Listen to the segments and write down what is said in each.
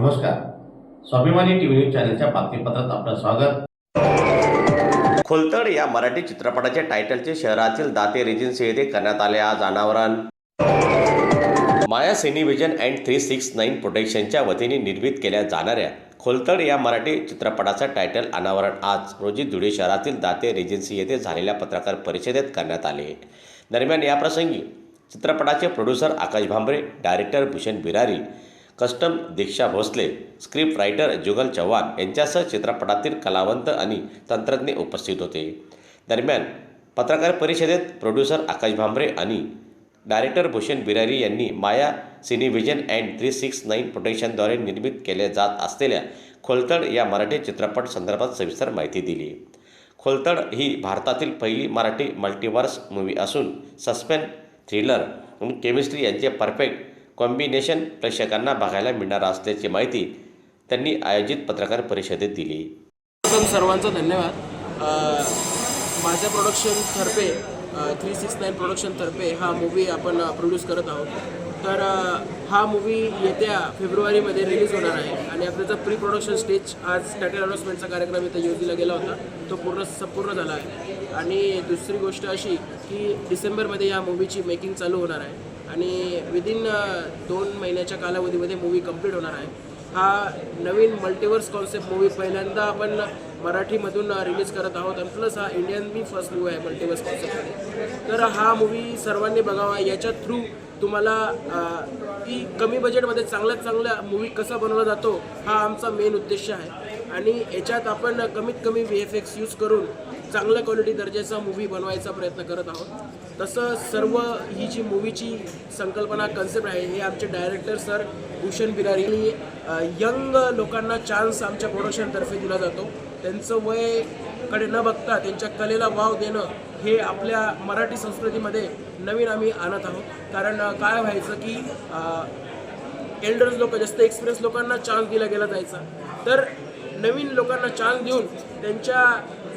नमस्कार. स्वाभिमानी TV news चॅनलच्या बातमीपत्रात आपलं स्वागत. खोलतड या मराठी चित्रपटाच्या टायटलचे शहरातील दाते रेजिन्सी येथे करण्यात आले आज अनावरण. Maya Cinevision and three six nine प्रोटेक्शनच्या वतीने निर्मित केल्या जाणाऱ्या खोलतड या मराठी चित्रपटाचं टायटल अनावरण आज रोजी धुळे शहरातील दाते रेजिन्सी येथे झालेल्या पत्रकार परिषदेत करण्यात आले. दरम्यान याप्रसंगी चित्रपटाचे producer Akash Bhambare director Bhushan Birari costume Diksha Bhosale script writer Jugal Chavan यांच्यासह चित्रपटातील कलावंत आणि तंत्रज्ञ उपस्थित होते. दरम्यान पत्रकार परिषदेत प्रोड्युसर आकाश भांबरे आणि डायरेक्टर भूषण बिरारी यांनी Maya Cinevision and three six nine प्रोटेक्शनद्वारे निर्मित केल्या जात असलेल्या खोलतड या मराठी चित्रपट संदर्भात सविस्तर माहिती दिली. खोलतड ही भारतातील पहिली मराठी मल्टिवर्स मूवी असून सस्पेन थ्रिलर आणि केमिस्ट्री यांचे परफेक्ट कॉम्बिनेशन प्रेक्षकांना बघायला मिळणार असल्याची माहिती त्यांनी आयोजित पत्रकार परिषदेत दिली. प्रथम सर्वांचा धन्यवाद. माझ्या प्रोडक्शनतर्फे थ्री सिक्स नाईन प्रोडक्शनतर्फे हा मूवी आपण प्रोड्यूस करत आहोत. तर हा मूवी येत्या फेब्रुवारीमध्ये रिलीज होणार आहे आणि आपल्याचा प्री प्रोडक्शन स्टेज आज टायटल अनाउन्समेंटचा कार्यक्रम इथं योजला गेला होता तो पूर्ण संपूर्ण झाला आहे. आणि दुसरी गोष्ट अशी की डिसेंबरमध्ये या मूवीची मेकिंग चालू होणार आहे. आणि विदिन दोन महिन्याच्या कालावधीमध्ये मूवी कंप्लीट होणार आहे. हा नवीन मल्टिवर्स कॉन्सेप्ट मूवी पहिल्यांदा आपण मराठीमधून रिलीज करत आहोत आणि प्लस हा इंडियन मी फर्स्ट मूवी आहे मल्टिवर्स कॉन्सेप्टमध्ये तर हा मूवी सर्वांनी बघावा. याच्या थ्रू तुम्हाला की कमी बजेटमध्ये चांगल्यात चांगला मूवी कसा बनवला जातो हा आमचा मेन उद्देश आहे. आणि याच्यात आपण कमीत कमी व्ही एफ एक्स यूज करून चांगल्या क्वालिटी दर्जाचा मूवी बनवायचा प्रयत्न करत आहोत. तसं सर्व ही जी मूवीची संकल्पना कन्सेप्ट आहे हे आमचे director sir Bhushan Birari young लोकांना चान्स आमच्या प्रोडक्शनतर्फे दिला जातो. त्यांचं वयकडे न बघता त्यांच्या कलेला वाव देणं हे आपल्या मराठी संस्कृतीमध्ये नवीन आम्ही आणत आहोत. कारण काय व्हायचं की एल्डर्स लोक जास्त एक्सपिरियन्स लोकांना चान्स दिला गेला जायचा. तर नवीन लोकांना चान्स देऊन त्यांच्या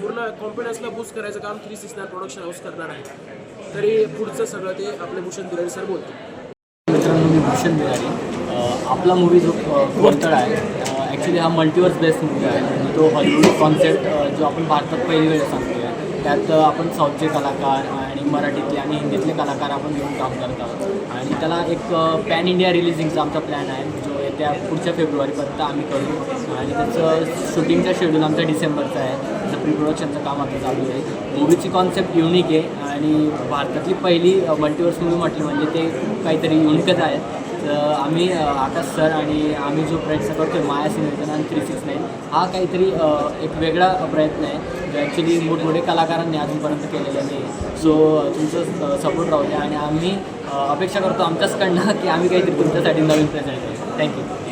पूर्ण कॉन्फिडन्सला बूस्ट करायचं काम three six nine production house करणार आहे. तरी पुढचं सगळं ते आपले भूषण बिरारी सर बोलते मित्रांनो मी भूषण बिरारी आपला मूवी जो कोरतड आहे? ॲक्च्युली हा मल्टिवर्स बेस्ड मूवी आहे. तो हॉलिवूड कॉन्सेप्ट जो आपण भारतात पहिली वेळ सांगतो आहे त्यात आपण साऊथचे कलाकार आणि मराठीतले आणि हिंदीतले कलाकार आपण घेऊन काम करत आहोत. आणि त्याला एक पॅन इंडिया रिलीजिंगचा आमचा प्लॅन आहे. जो त्या पुढच्या फेब्रुवारीपर्यंत आम्ही करू. आणि त्याचं शूटिंगचा शेड्यूल आमचा डिसेंबरचा आहे. त्याचं प्री प्रोडक्शनचं काम आता चालू आहे. मूवीची कॉन्सेप्ट युनिक आहे. आणि भारतातली पहिली मल्टिवर्स मूवी म्हटली म्हणजे ते काहीतरी युनिकच आहे. तर आम्ही आकाश सर आणि आम्ही जो प्रयत्न करतो आहे माया सिनेजन आणि थ्री सिक्स नाईन हा काहीतरी एक वेगळा प्रयत्न आहे. जो ॲक्च्युली मोठमोठे कलाकारांनी अजूनपर्यंत केलेला नाही सो तुमचं सपोर्ट राहू द्या. आणि आम्ही अपेक्षा करतो आमच्याचकडनं की आम्ही काहीतरी तुमच्यासाठी नवीन प्रेझेंट करू थँक्यू